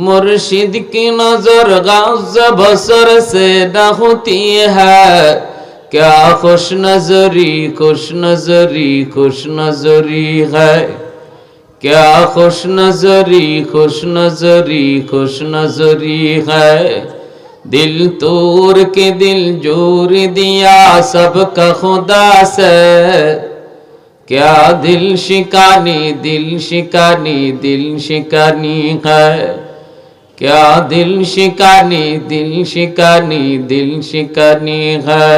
मुर्शिद की नज़र गज बसर से न होती है। क्या खुश नजरी खुश नजरी खुश नजरी है। क्या खुश नजरी खुश नजरी खुश नजरी है। दिल तोड़ के दिल ज़ोर दिया सबका खुदा से। क्या दिल शिकानी दिल शिकानी दिल शिकानी है। क्या दिल शिकानी दिल शिकानी दिल शिकानी है।